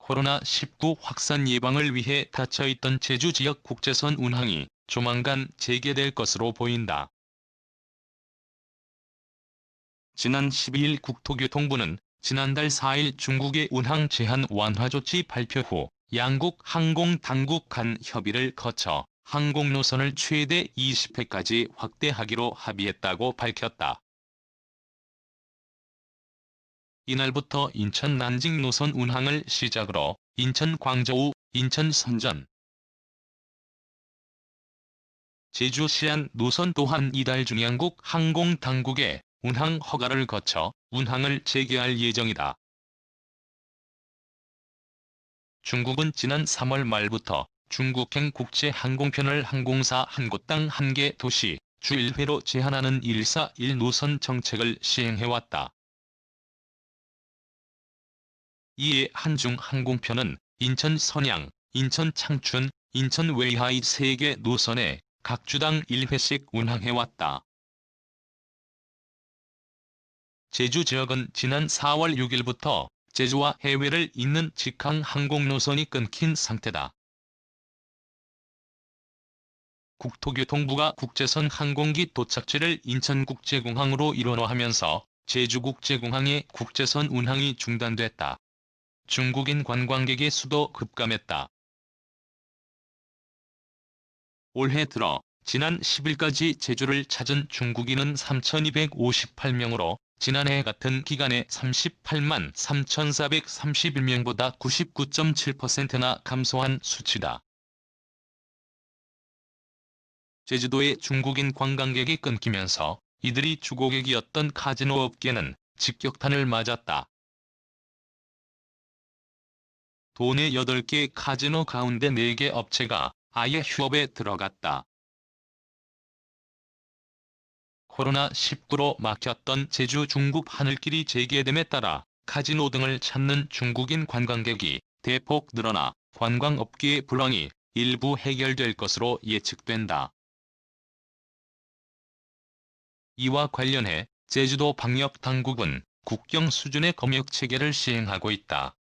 코로나19 확산 예방을 위해 닫혀있던 제주 지역 국제선 운항이 조만간 재개될 것으로 보인다. 지난 12일 국토교통부는 지난달 4일 중국의 운항 제한 완화 조치 발표 후 양국 항공 당국 간 협의를 거쳐 항공 노선을 최대 20회까지 확대하기로 합의했다고 밝혔다. 이날부터 인천 난징 노선 운항을 시작으로 인천 광저우, 인천 선전, 제주 시안 노선 또한 이달 중 양국 항공 당국의 운항 허가를 거쳐 운항을 재개할 예정이다. 중국은 지난 3월 말부터 중국행 국제 항공편을 항공사 한 곳당 한 개 도시, 주 1회로 제한하는 141 노선 정책을 시행해왔다. 이에 한중 항공편은 인천 선양, 인천 창춘, 인천 웨이하이 3개 노선에 각 주당 1회씩 운항해왔다. 제주 지역은 지난 4월 6일부터 제주와 해외를 잇는 직항 항공 노선이 끊긴 상태다. 국토교통부가 국제선 항공기 도착지를 인천국제공항으로 일원화하면서 제주국제공항의 국제선 운항이 중단됐다. 중국인 관광객의 수도 급감했다. 올해 들어 지난 10일까지 제주를 찾은 중국인은 3,258명으로 지난해 같은 기간에 38만 3,431명보다 99.7%나 감소한 수치다. 제주도의 중국인 관광객이 끊기면서 이들이 주고객이었던 카지노 업계는 직격탄을 맞았다. 도내 8개 카지노 가운데 4개 업체가 아예 휴업에 들어갔다. 코로나19로 막혔던 제주 중국 하늘길이 재개됨에 따라 카지노 등을 찾는 중국인 관광객이 대폭 늘어나 관광업계의 불황이 일부 해결될 것으로 예측된다. 이와 관련해 제주도 방역 당국은 국경 수준의 검역 체계를 시행하고 있다.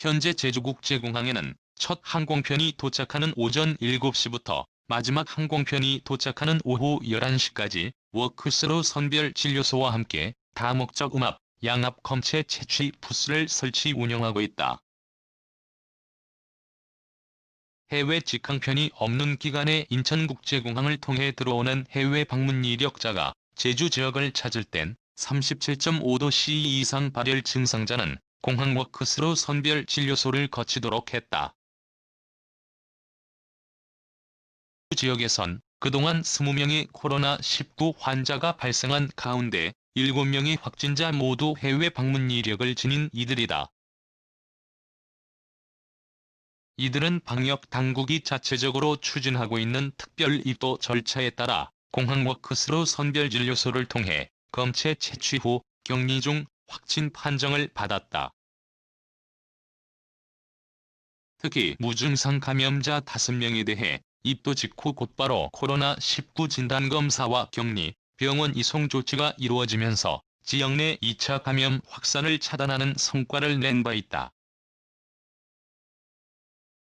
현재 제주국제공항에는 첫 항공편이 도착하는 오전 7시부터 마지막 항공편이 도착하는 오후 11시까지 워크스로 선별 진료소와 함께 다목적 음압, 양압 검체 채취 부스를 설치 운영하고 있다. 해외 직항편이 없는 기간에 인천국제공항을 통해 들어오는 해외 방문 이력자가 제주 지역을 찾을 땐 37.5도 C 이상 발열 증상자는 공항 워크스로 선별 진료소를 거치도록 했다. 지역에선 그동안 20명의 코로나19 환자가 발생한 가운데 7명의 확진자 모두 해외 방문 이력을 지닌 이들이다. 이들은 방역 당국이 자체적으로 추진하고 있는 특별 입도 절차에 따라 공항 워크스로 선별 진료소를 통해 검체 채취 후 격리 중 확진 판정을 받았다. 특히 무증상 감염자 5명에 대해 입도 직후 곧바로 코로나19 진단검사와 격리, 병원 이송 조치가 이루어지면서 지역 내 2차 감염 확산을 차단하는 성과를 낸 바 있다.